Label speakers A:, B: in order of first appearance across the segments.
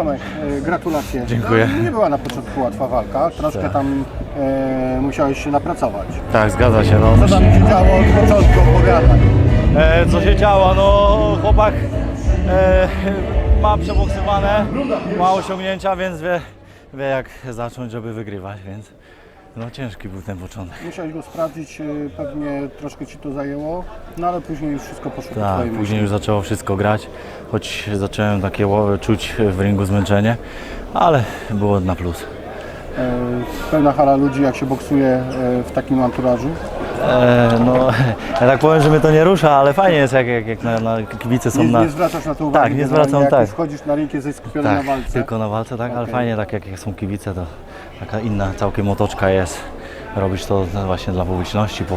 A: Tomek, e, gratulacje.
B: Dziękuję.
A: No, nie była na początku łatwa walka, troszkę
B: Tak.
A: tam e, musiałeś się napracować.
B: Tak, zgadza się. No.
A: Co tam się działo od początku, opowiadaj.
B: E, co się działo? No chłopak e, ma przeboksywane, ma osiągnięcia, więc wie, wie jak zacząć, żeby wygrywać, więc no ciężki był ten początek.
A: Musiałeś go sprawdzić, e, pewnie troszkę Ci to zajęło, no ale później już wszystko poszło po
B: Tak, później już zaczęło wszystko grać, choć zacząłem takie ło- czuć w ringu zmęczenie, ale było na plus.
A: E, pełna hala ludzi, jak się boksuje e, w takim anturażu.
B: E, no, ja tak powiem, że mnie to nie rusza, ale fajnie jest jak, jak, jak na, na kibice są
A: Nie,
B: na...
A: nie zwracasz na to uwagi.
B: Tak, nie
A: generalnie,
B: zwracam,
A: jak
B: tak.
A: już wchodzisz na ring, jesteś skupiony
B: Tak,
A: na walce.
B: tylko na walce, tak, ale
A: Okej.
B: fajnie tak jak, jak są kibice, to taka inna całkiem otoczka jest. Robisz to właśnie dla publiczności, bo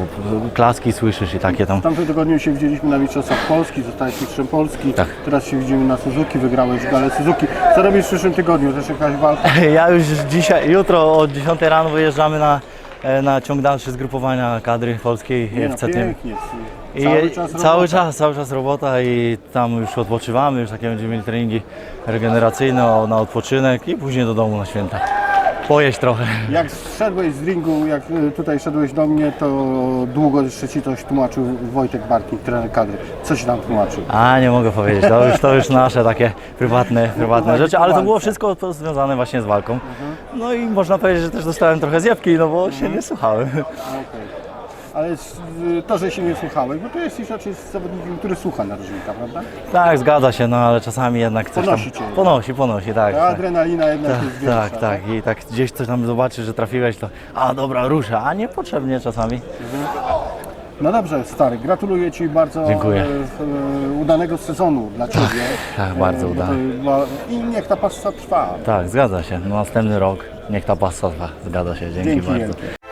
B: klaski słyszysz i takie tam.
A: W tamtym tygodniu się widzieliśmy na Mistrzostwach Polski, zostałeś mistrzem Polski.
B: Tak.
A: Teraz się widzimy na Suzuki, wygrałeś galę Suzuki. Co robisz w przyszłym tygodniu? Też jakaś walka?
B: Ja już dzisiaj, jutro o 10 rano wyjeżdżamy na, na ciąg dalszy zgrupowania kadry polskiej
A: Nie
B: w
A: no,
B: Cetim.
A: pięknie.
B: I
A: Cały czas
B: cały
A: robota.
B: czas, cały czas robota i tam już odpoczywamy, już takie będziemy mieli treningi regeneracyjne o- na odpoczynek i później do domu na święta. Pojeść trochę.
A: Jak szedłeś z ringu, jak y, tutaj szedłeś do mnie, to długo jeszcze Ci coś tłumaczył Wojtek Bartnik, trener kadry. Co Ci tam tłumaczył?
B: A nie mogę powiedzieć, to już, to już nasze takie prywatne, prywatne rzeczy, ale to było wszystko to związane właśnie z walką. No i można powiedzieć, że też dostałem trochę zjebki, no bo się nie słuchałem.
A: Okej. Ale s- y, to, że się nie słuchałeś, bo to jesteś raczej zawodnikiem, który słucha narożnika, prawda?
B: Tak, zgadza się, no ale czasami jednak coś
A: Ponosi
B: tam... Ponosi, ponosi, tak.
A: Ta
B: tak.
A: adrenalina jednak jest
B: Tak,
A: większa.
B: tak, tak. I tak gdzieś coś tam zobaczysz, że trafiłeś, to a dobra, rusza, a niepotrzebnie czasami.
A: No dobrze, stary, gratuluję Ci bardzo
B: Dziękuję.
A: e, e, udanego sezonu dla Ciebie.
B: tak, bardzo
A: E, bo to
B: udany.
A: I niech ta pasta trwa.
B: Tak, zgadza się. No, następny rok, niech ta pasta trwa. Zgadza się, dzięki,
A: Dzięki
B: bardzo.
A: wielkie.